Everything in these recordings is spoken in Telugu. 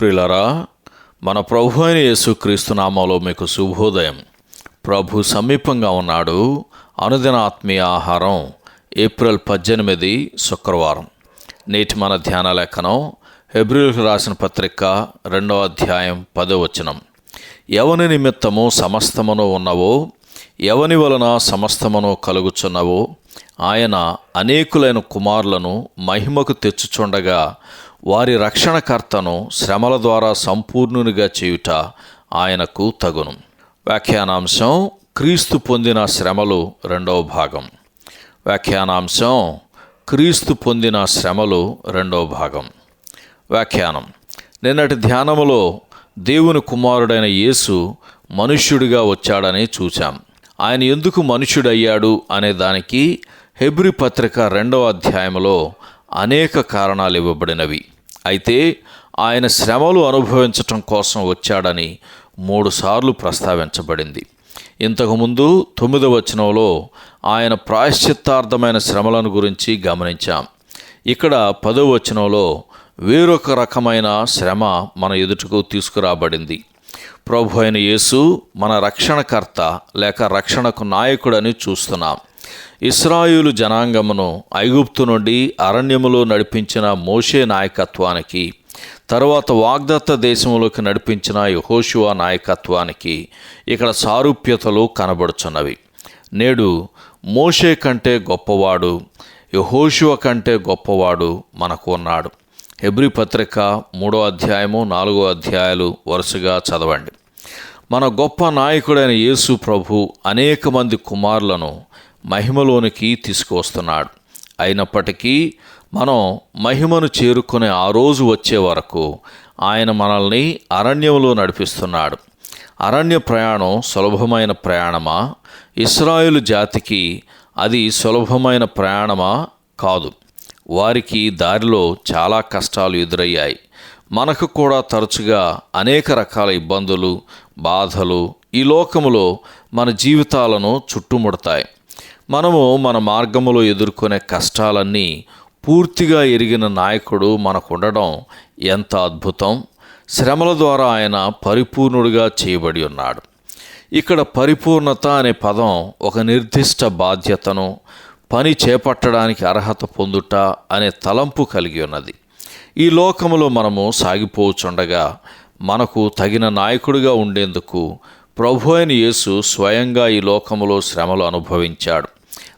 ప్రియులరా మన ప్రభు అయిన యేసుక్రీస్తు నామంలో మీకు శుభోదయం. ప్రభు సమీపంగా ఉన్నాడు. అనుదిన ఆత్మీయ ఆహారం ఏప్రిల్ పద్దెనిమిది శుక్రవారం. నేటి మన ధ్యాన లేఖనం హెబ్రిల్కి రాసిన పత్రిక రెండవ అధ్యాయం పదో వచనం. ఎవని నిమిత్తము సమస్తమును ఉన్నవో ఎవని వలన సమస్తమును కలుగుచున్నవో ఆయన అనేకులైన కుమారులను మహిమకు తెచ్చుచుండగా వారి రక్షణకర్తను శ్రమల ద్వారా సంపూర్ణునిగా చేయుట ఆయనకు తగును. వ్యాఖ్యానాంశం క్రీస్తు పొందిన శ్రమలు రెండవ భాగం. వ్యాఖ్యానాంశం క్రీస్తు పొందిన శ్రమలు రెండవ భాగం. వ్యాఖ్యానం నిన్నటి ధ్యానములో దేవుని కుమారుడైన యేసు మనుష్యుడిగా వచ్చాడని చూచాం. ఆయన ఎందుకు మనుష్యుడయ్యాడు అనే దానికి హెబ్రి పత్రిక రెండవ అధ్యాయంలో అనేక కారణాలు ఇవ్వబడినవి. అయితే ఆయన శ్రమలు అనుభవించటం కోసం వచ్చాడని మూడుసార్లు ప్రస్తావించబడింది. ఇంతకుముందు తొమ్మిదవ వచనంలో ఆయన ప్రాయశ్చిత్తార్థమైన శ్రమలను గురించి గమనించాం. ఇక్కడ పదవ వచనంలో వేరొక రకమైన శ్రమ మన ఎదుటకు తీసుకురాబడింది. ప్రభు అయిన యేసు మన రక్షణకర్త లేక రక్షణకు నాయకుడని చూస్తున్నాం. ఇస్రాయులు జనాంగమును ఐగుప్తు నుండి అరణ్యములో నడిపించిన మోషే నాయకత్వానికి తరువాత వాగ్దత్త దేశంలోకి నడిపించిన యహోషువా నాయకత్వానికి ఇక్కడ సారూప్యతలు కనబడుచున్నవి. నేడు మోషే కంటే గొప్పవాడు యహోషువ కంటే గొప్పవాడు మనకు ఉన్నాడు. హెబ్రి పత్రిక మూడో అధ్యాయము నాలుగో అధ్యాయాలు వరుసగా చదవండి. మన గొప్ప నాయకుడైన యేసు ప్రభు అనేక మంది కుమారులను మహిమలోనికి తీసుకువస్తున్నాడు. అయినప్పటికీ మనం మహిమను చేరుకునే ఆ రోజు వచ్చే వరకు ఆయన మనల్ని అరణ్యంలో నడిపిస్తున్నాడు. అరణ్య ప్రయాణం సులభమైన ప్రయాణమా? ఇస్రాయులు జాతికి అది సులభమైన ప్రయాణమా? కాదు. వారికి దారిలో చాలా కష్టాలు ఎదురయ్యాయి. మనకు కూడా తరచుగా అనేక రకాల ఇబ్బందులు బాధలు ఈ లోకములో మన జీవితాలను చుట్టుముడతాయి. మనము మన మార్గములో ఎదుర్కొనే కష్టాలన్నీ పూర్తిగా ఎరిగిన నాయకుడు మనకు ఉండడం ఎంత అద్భుతం! శ్రమల ద్వారా ఆయన పరిపూర్ణుడిగా చేయబడి ఉన్నాడు. ఇక్కడ పరిపూర్ణత అనే పదం ఒక నిర్దిష్ట బాధ్యతను పని చేపట్టడానికి అర్హత పొందుట అనే తలంపు కలిగి ఉన్నది. ఈ లోకములో మనము సాగిపోచుండగా మనకు తగిన నాయకుడిగా ఉండేందుకు ప్రభు అయిన యేసు స్వయంగా ఈ లోకములో శ్రమలు అనుభవించాడు.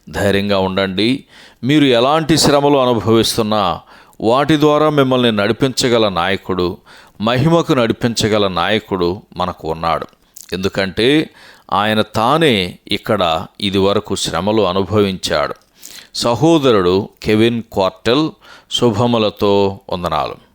ధైర్యంగా ఉండండి. మీరు ఎలాంటి శ్రమలు అనుభవిస్తున్నా వాటి ద్వారా మిమ్మల్ని నడిపించగల నాయకుడు మహిమకు నడిపించగల నాయకుడు మనకు ఉన్నాడు. ఎందుకంటే ఆయన తానే ఇక్కడ ఇదివరకు శ్రమలు అనుభవించాడు. సహోదరుడు కెవిన్ క్వార్టెల్ శుభములతో వందనాలు.